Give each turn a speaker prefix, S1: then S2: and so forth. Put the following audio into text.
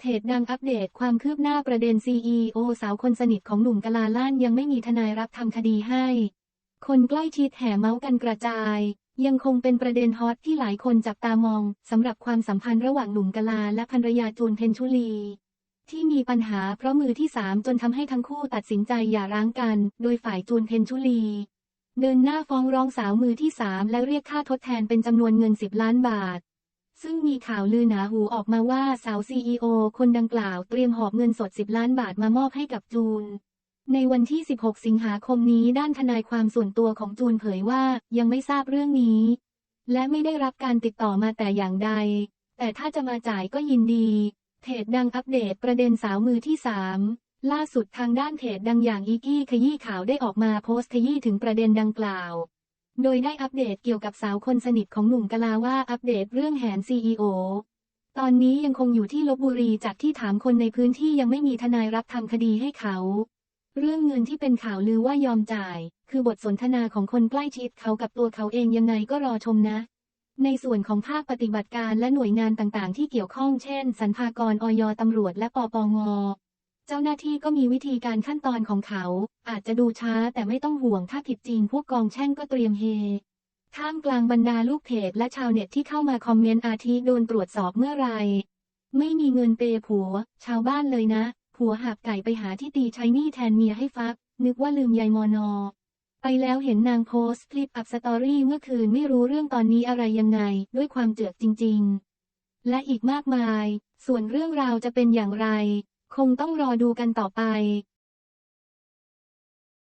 S1: เพจดังอัปเดตความคืบหน้าประเด็น CEO สาวคนสนิทของหนุ่มกลาล่านยังไม่มีทนายรับทำคดีให้ คนใกล้ชิดแห่เมาส์กันกระจาย ยังคงเป็นประเด็นฮอตที่หลายคนจับตามองสำหรับความสัมพันธ์ระหว่างหนุ่มกลาและภรรยาจูนเพ็ญชุลี ที่มีปัญหาเพราะมือที่สามจนทำให้ทั้งคู่ตัดสินใจหย่าร้างกัน โดยฝ่ายจูนเพ็ญชุลี เดินหน้าฟ้องร้องสาวมือที่สามและเรียกค่าทดแทนเป็นจำนวนเงิน 10 ล้านบาท ซึ่งมีข่าวลือหนาหูออกมาว่าสาวซีอคนดังกล่าวเตรียมหอบเงินสด 10 ล้านบาทมามอบให้กับจูน ในวันที่ 16 สิงหาคมนี้ด้านทนายความส่วนตัวของจูนเผยว่ายังไม่ทราบเรื่องนี้ และไม่ได้รับการติดต่อมาแต่อย่างใด แต่ถ้าจะมาจ่ายก็ยินดี เพจดังอัปเดตประเด็นสาวมือที่ 3 ล่าสุดทางด้านเพจดังอย่างอีกี้ขยี้ข่าวได้ออกมาโพสต์ขยี้ถึงประเด็นดังกล่าว โดยได้อัปเดตเกี่ยวกับสาวคนสนิทของหนุ่มกะลาว่าอัปเดตเรื่องแหนซีอตอนนี้ยังคงอยู่ที่ลบบุรีจากที่ถามคนในพื้นที่ยังไม่มีทนายรับทำคดีให้เขา เรื่องเงินที่เป็นข่าวลือว่ายอมจ่าย คือบทสนทนาของคนใกล้ชิดเขากับตัวเขาเองยังไงก็รอชมนะ ในส่วนของภาคปฏิบัติการและหน่วยงานต่างๆ ที่เกี่ยวข้องเช่นสรรพากรออยตำรวจและปปง เจ้าหน้าที่ก็มีวิธีการขั้นตอนของเขา อาจจะดูช้าแต่ไม่ต้องห่วงถ้าผิดจริงพวกกองแช่งก็เตรียมเฮท่ามกลางบรรดาลูกเพจและชาวเน็ตที่เข้ามาคอมเมนต์อาทิโดนตรวจสอบเมื่อไร ไม่มีเงินเปย์ผัว ชาวบ้านเลยนะ ผัวหักไก่ไปหาที่ตีใช้หนี้แทนเมียให้ฟัก นึกว่าลืมยายมอนอ ไปแล้วเห็นนางโพสต์คลิปอัพสตอรี่เมื่อคืนไม่รู้เรื่องตอนนี้อะไรยังไง ด้วยความเจือกจริง ๆ และอีกมากมาย ส่วนเรื่องราวจะเป็นอย่างไร คงต้องรอดูกันต่อไป